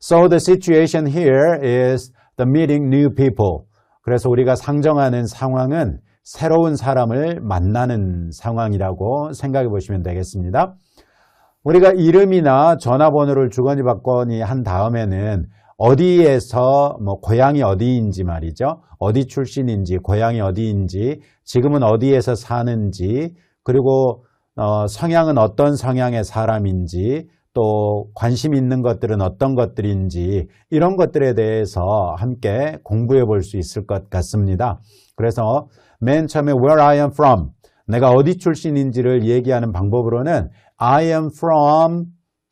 So the situation here is the meeting new people. 그래서 우리가 상정하는 상황은 새로운 사람을 만나는 상황이라고 생각해 보시면 되겠습니다. 우리가 이름이나 전화번호를 주거니 받거니 한 다음에는 어디에서 뭐 고향이 어디인지 말이죠. 어디 출신인지, 고향이 어디인지, 지금은 어디에서 사는지, 그리고 어, 성향은 어떤 성향의 사람인지, 또 관심 있는 것들은 어떤 것들인지 이런 것들에 대해서 함께 공부해 볼 수 있을 것 같습니다. 그래서 맨 처음에 where I am from 내가 어디 출신인지를 얘기하는 방법으로는 I am from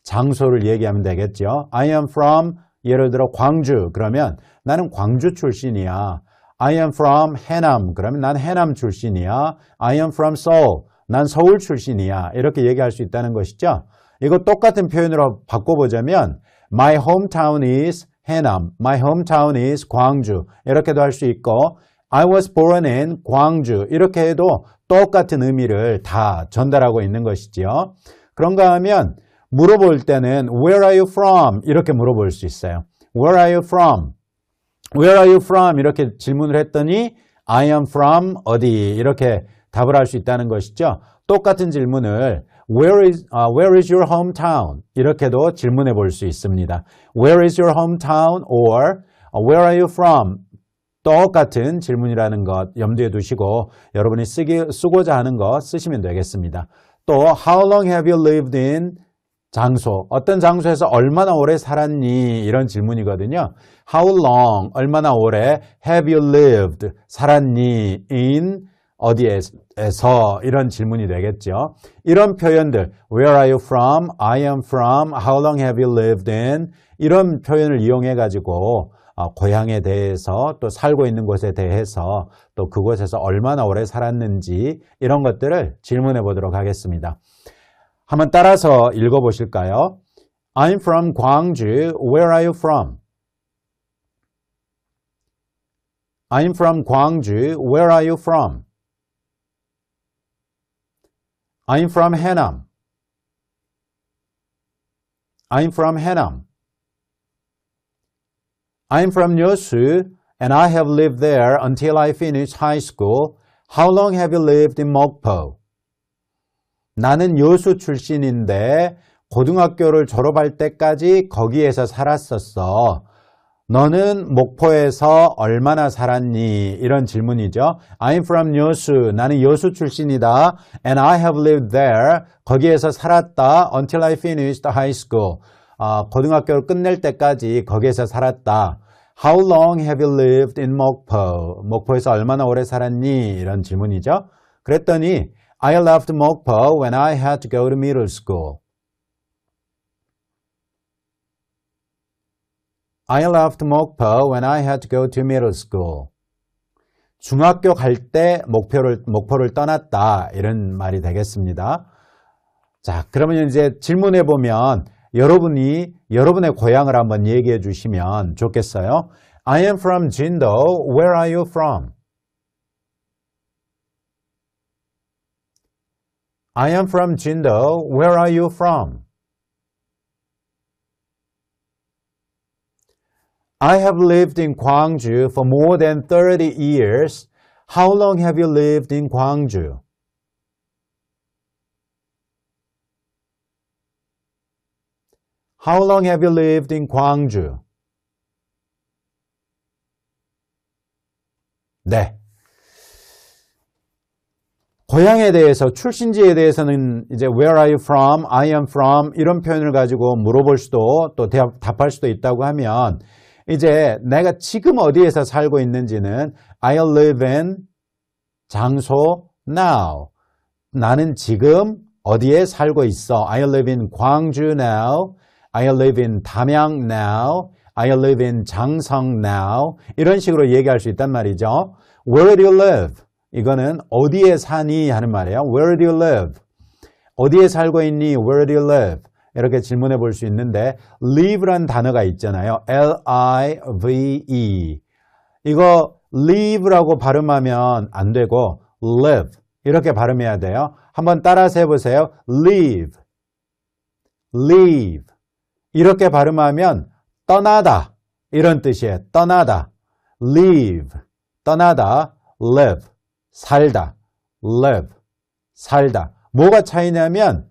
장소를 얘기하면 되겠죠. I am from 예를 들어 광주 그러면 나는 광주 출신이야. I am from 해남 그러면 난 해남 출신이야. I am from Seoul 난 서울 출신이야. 이렇게 얘기할 수 있다는 것이죠. 이거 똑같은 표현으로 바꿔보자면 My hometown is 해남, My hometown is 광주 이렇게도 할 수 있고 I was born in 광주 이렇게 해도 똑같은 의미를 다 전달하고 있는 것이지요. 그런가 하면 물어볼 때는 Where are you from? 이렇게 물어볼 수 있어요. Where are you from? Where are you from? 이렇게 질문을 했더니 I am from 어디 이렇게 답을 할 수 있다는 것이죠. 똑같은 질문을 Where is, uh, where is your hometown? 이렇게도 질문해 볼 수 있습니다. Where is your hometown? or Where are you from? 똑같은 질문이라는 것 염두에 두시고 여러분이 쓰기, 쓰고자 하는 것 쓰시면 되겠습니다. 또 How long have you lived in? 장소, 어떤 장소에서 얼마나 오래 살았니? 이런 질문이거든요. How long, 얼마나 오래 have you lived? 살았니? in 어디에서 이런 질문이 되겠죠. 이런 표현들 Where are you from? I am from. How long have you lived in? 이런 표현을 이용해 가지고 어, 고향에 대해서 또 살고 있는 곳에 대해서 또 그곳에서 얼마나 오래 살았는지 이런 것들을 질문해 보도록 하겠습니다. 한번 따라서 읽어 보실까요? I'm from 광주. Where are you from? I'm from 광주. Where are you from? I'm from 해남. I'm from 해남. I'm from 여수 and I have lived there until I finished high school. How long have you lived in 목포? 나는 여수 출신인데 고등학교를 졸업할 때까지 거기에서 살았었어. 너는 목포에서 얼마나 살았니? 이런 질문이죠. I'm from 여수. 나는 여수 출신이다. And I have lived there. 거기에서 살았다. Until I finished high school. 어, 고등학교를 끝낼 때까지 거기에서 살았다. How long have you lived in 목포? 목포에서 얼마나 오래 살았니? 이런 질문이죠. 그랬더니 I left 목포 when I had to go to middle school. I left 목포 when I had to go to middle school. 중학교 갈 때 목표를, 목포를 떠났다. 이런 말이 되겠습니다. 자, 그러면 이제 질문해 보면 여러분이 여러분의 고향을 한번 얘기해 주시면 좋겠어요. I am from 진도. Where are you from? I am from 진도. Where are you from? I have lived in Gwangju for more than 30 years. How long have you lived in Gwangju? How long have you lived in Gwangju? 네. 고향에 대해서 출신지에 대해서는 이제 where are you from, I am from 이런 표현을 가지고 물어볼 수도 또 대답, 답할 수도 있다고 하면 이제 내가 지금 어디에서 살고 있는지는 I live in 장소 now. 나는 지금 어디에 살고 있어. I live in 광주 now. I live in 담양 now. I live in 장성 now. 이런 식으로 얘기할 수 있단 말이죠. Where do you live? 이거는 어디에 사니 하는 말이에요. Where do you live? 어디에 살고 있니? Where do you live? 이렇게 질문해 볼 수 있는데 live란 단어가 있잖아요. L-I-V-E 이거 live라고 발음하면 안 되고 live 이렇게 발음해야 돼요. 한번 따라서 해보세요. live, live 이렇게 발음하면 떠나다 이런 뜻이에요. 떠나다. leave 떠나다 live 살다 live 살다 뭐가 차이냐면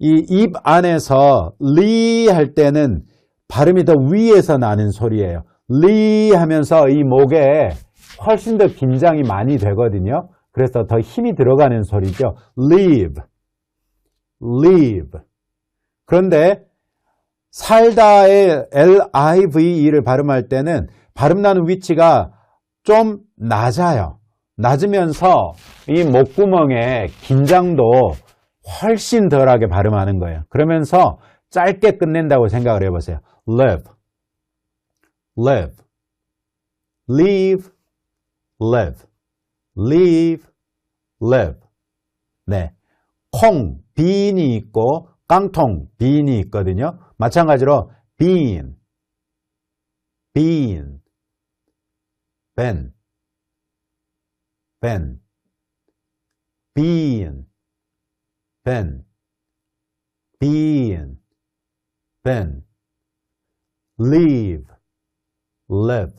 이 입 안에서 리 할 때는 발음이 더 위에서 나는 소리예요. 리 하면서 이 목에 훨씬 더 긴장이 많이 되거든요. 그래서 더 힘이 들어가는 소리죠. leave, leave. 그런데 살다의 L-I-V-E를 발음할 때는 발음 나는 위치가 좀 낮아요. 낮으면서 이 목구멍에 긴장도 훨씬 덜하게 발음하는 거예요. 그러면서 짧게 끝낸다고 생각을 해보세요. live, live, leave, live, leave, live. 네. 콩, 빈이 있고 깡통, 빈이 있거든요. 마찬가지로 bean, bean, ben, ben, bean, ben, bean, ben, leave, live,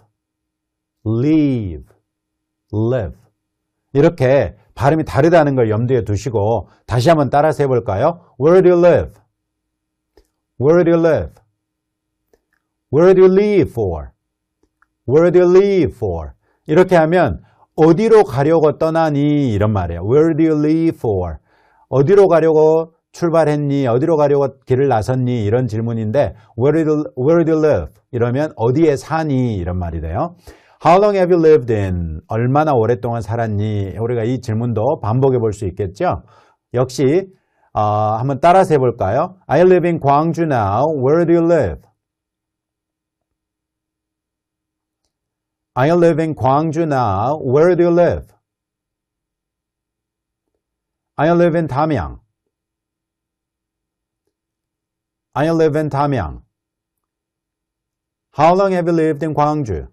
leave, live. 이렇게 발음이 다르다는 걸 염두에 두시고 다시 한번 따라서 해볼까요? Where do you live? Where do you live? Where do you leave for? Where do you leave for? 이렇게 하면 어디로 가려고 떠나니? 이런 말이에요. Where do you leave for? 어디로 가려고 출발했니? 어디로 가려고 길을 나섰니? 이런 질문인데 Where do where do you live? 이러면 어디에 사니? 이런 말이 돼요. How long have you lived in? 얼마나 오랫동안 살았니? 우리가 이 질문도 반복해 볼 수 있겠죠? 역시 어, 한번 따라서 해볼까요? I live in 광주 now. Where do you live? I live in 광주 now. Where do you live? I live in Tamyang. I live in Tamyang. How long have you lived in Gwangju?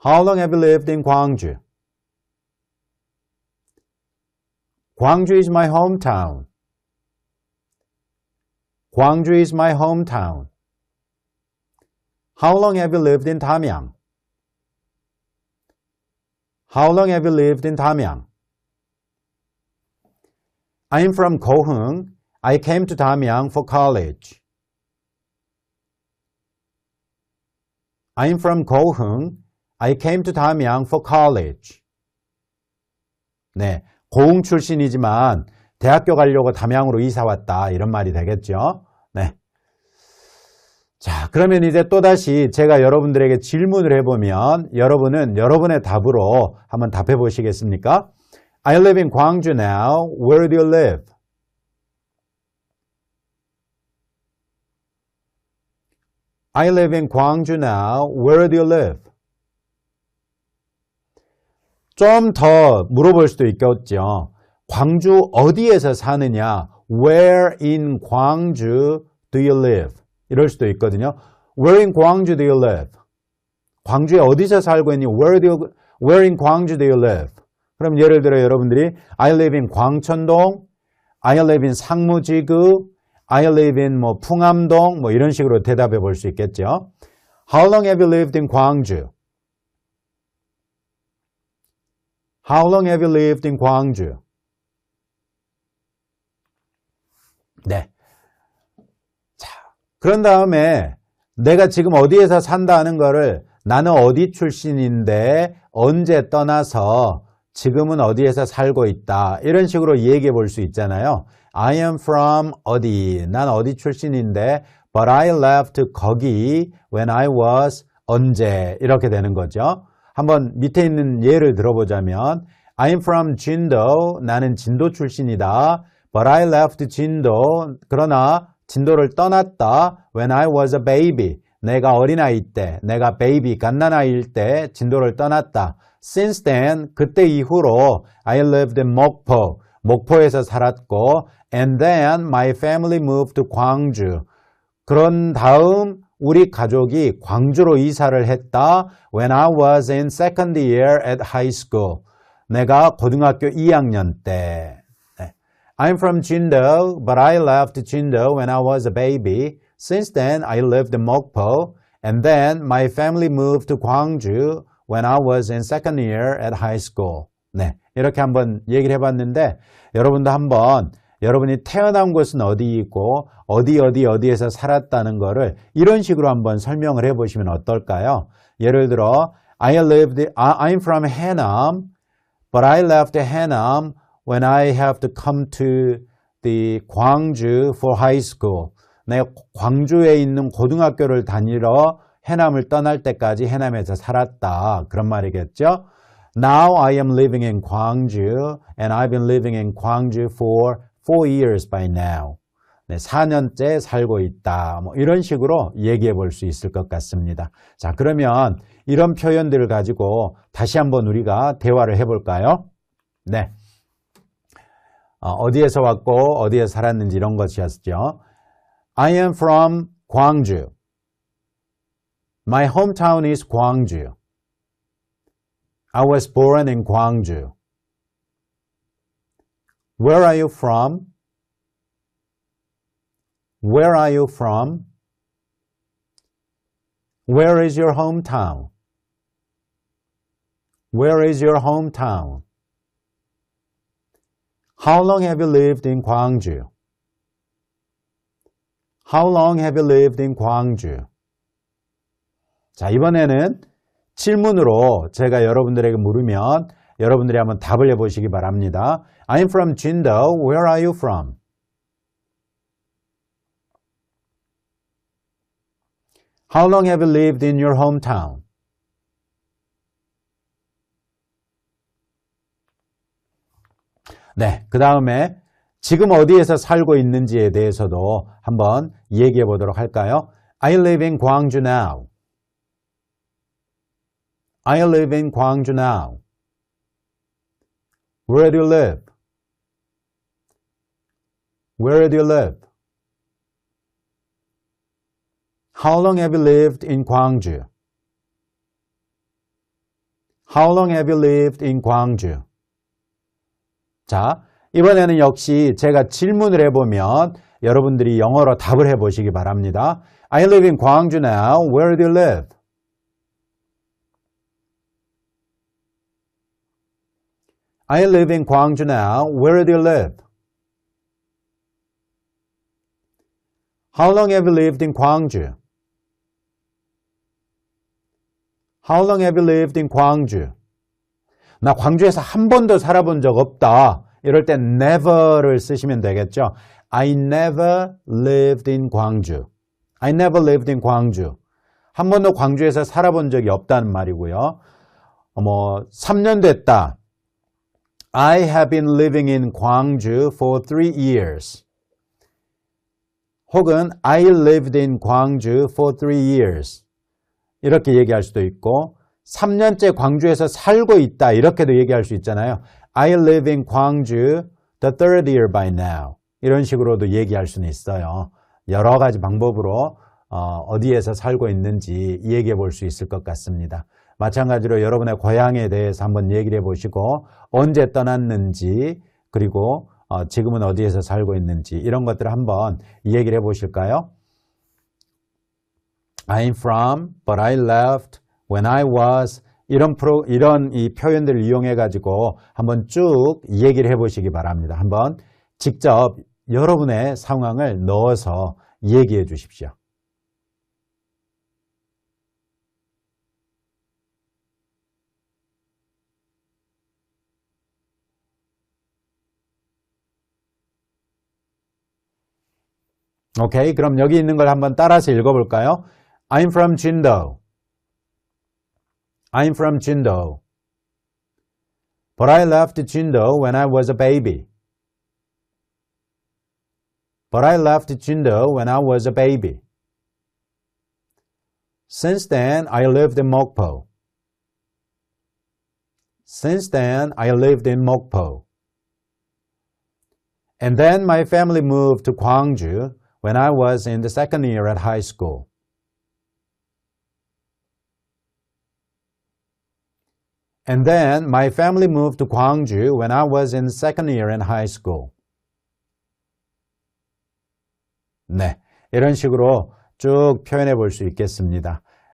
How long have you lived in Gwangju? Gwangju is my hometown. Gwangju is my hometown. How long have you lived in Tamyang? How long have you lived in 담양? I'm from Kohung. I came to 담양 for college. I'm from Kohung. I came to 담양 for college. 네, 고흥 출신이지만 대학교 가려고 담양으로 이사 왔다 이런 말이 되겠죠. 네. 자, 그러면 이제 또다시 제가 여러분들에게 질문을 해보면 여러분은 여러분의 답으로 한번 답해 보시겠습니까? I live in 광주 now. Where do you live? I live in 광주 now. Where do you live? 좀 더 물어볼 수도 있겠죠. 광주 어디에서 사느냐? Where in 광주 do you live? 이럴 수도 있거든요. Where in 광주 do you live? 광주에 어디서 살고 있니? Where, do you, where in 광주 do you live? 그럼 예를 들어 여러분들이 I live in 광천동, I live in 상무지구, I live in 뭐 풍암동 뭐 이런 식으로 대답해 볼 수 있겠죠. How long have you lived in 광주? How long have you lived in 광주? 네. 자, 그런 다음에 내가 지금 어디에서 산다 하는 거를 나는 어디 출신인데 언제 떠나서 지금은 어디에서 살고 있다. 이런 식으로 얘기해 볼 수 있잖아요. I am from 어디. 난 어디 출신인데 but I left 거기 when I was 언제 이렇게 되는 거죠. 한번 밑에 있는 예를 들어보자면 I'm from 진도. 나는 진도 출신이다. But I left 진도. 그러나 진도를 떠났다. When I was a baby. 내가 어린아이 때, 내가 베이비, 갓난아이일 때 진도를 떠났다. Since then, 그때 이후로 I lived in 목포. 목포에서 살았고 and then my family moved to 광주. 그런 다음 우리 가족이 광주로 이사를 했다. When I was in second year at high school. 내가 고등학교 2학년 때. I'm from Jindo, but I left Jindo when I was a baby. Since then, I lived in Mokpo, and then my family moved to Gwangju when I was in second year at high school. 네, 이렇게 한번 얘기를 해봤는데 여러분도 한번 여러분이 태어난 곳은 어디이고 어디 어디 어디에서 살았다는 거를 이런 식으로 한번 설명을 해보시면 어떨까요? 예를 들어 I lived, I'm from Hanam, but I left Hanam when I have to come to the Gwangju for high school. 내가 광주에 있는 고등학교를 다니러 해남을 떠날 때까지 해남에서 살았다. 그런 말이겠죠? Now I am living in Gwangju and I've been living in Gwangju for four years by now. 네, 4년째 살고 있다. 뭐 이런 식으로 얘기해 볼 수 있을 것 같습니다. 자, 그러면 이런 표현들을 가지고 다시 한번 우리가 대화를 해 볼까요? 네. 어, 디에서 왔고 어디에 살았는지 이런 것이었죠. I am from Gwangju. My hometown is Gwangju. I was born in Gwangju. Where are you from? Where are you from? Where is your hometown? Where is your hometown? How long have you lived in Gwangju? How long have you lived in Gwangju? 자, 이번에는 질문으로 제가 여러분들에게 물으면 여러분들이 한번 답을 해보시기 바랍니다. I'm from Jindo. Where are you from? How long have you lived in your hometown? 네, 그 다음에 지금 어디에서 살고 있는지에 대해서도 한번 얘기해 보도록 할까요? I live in Gwangju now. I live in Gwangju now. Where do you live? Where do you live? How long have you lived in Gwangju? How long have you lived in Gwangju? 자, 이번에는 역시 제가 질문을 해보면 여러분들이 영어로 답을 해보시기 바랍니다. I live in Gwangju now. Where do you live? I live in Gwangju now. Where do you live? How long have you lived in Gwangju? How long have you lived in Gwangju? 나 광주에서 한 번도 살아본 적 없다. 이럴 땐 never를 쓰시면 되겠죠. I never lived in 광주. I never lived in 광주. 한 번도 광주에서 살아본 적이 없다는 말이고요. 뭐 3년 됐다. I have been living in 광주 for three years. 혹은 I lived in 광주 for three years. 이렇게 얘기할 수도 있고 3년째 광주에서 살고 있다 이렇게도 얘기할 수 있잖아요. I live in 광주 the third year by now. 이런 식으로도 얘기할 수는 있어요. 여러 가지 방법으로 어, 디에서 살고 있는지 얘기해 볼 수 있을 것 같습니다. 마찬가지로 여러분의 고향에 대해서 한번 얘기를 해보시고 언제 떠났는지 그리고 어, 지금은 어디에서 살고 있는지 이런 것들을 한번 얘기를 해보실까요? I'm from, but I left when I was 이런 프로 이런 이 표현들을 이용해 가지고 한번 쭉 얘기를 해 보시기 바랍니다. 한번 직접 여러분의 상황을 넣어서 얘기해 주십시오. 오케이, 그럼 여기 있는 걸 한번 따라서 읽어볼까요? I'm from Jindo. I'm from Jindo. But I left Jindo when I was a baby. But I left Jindo when I was a baby. Since then, I lived in Mokpo. Since then, I lived in Mokpo. And then my family moved to Gwangju when I was in the second year at high school. And then my family moved to Gwangju when I was in second year in high school. 네. 이런 식으로 쭉 표현해 볼 수 있겠습니다.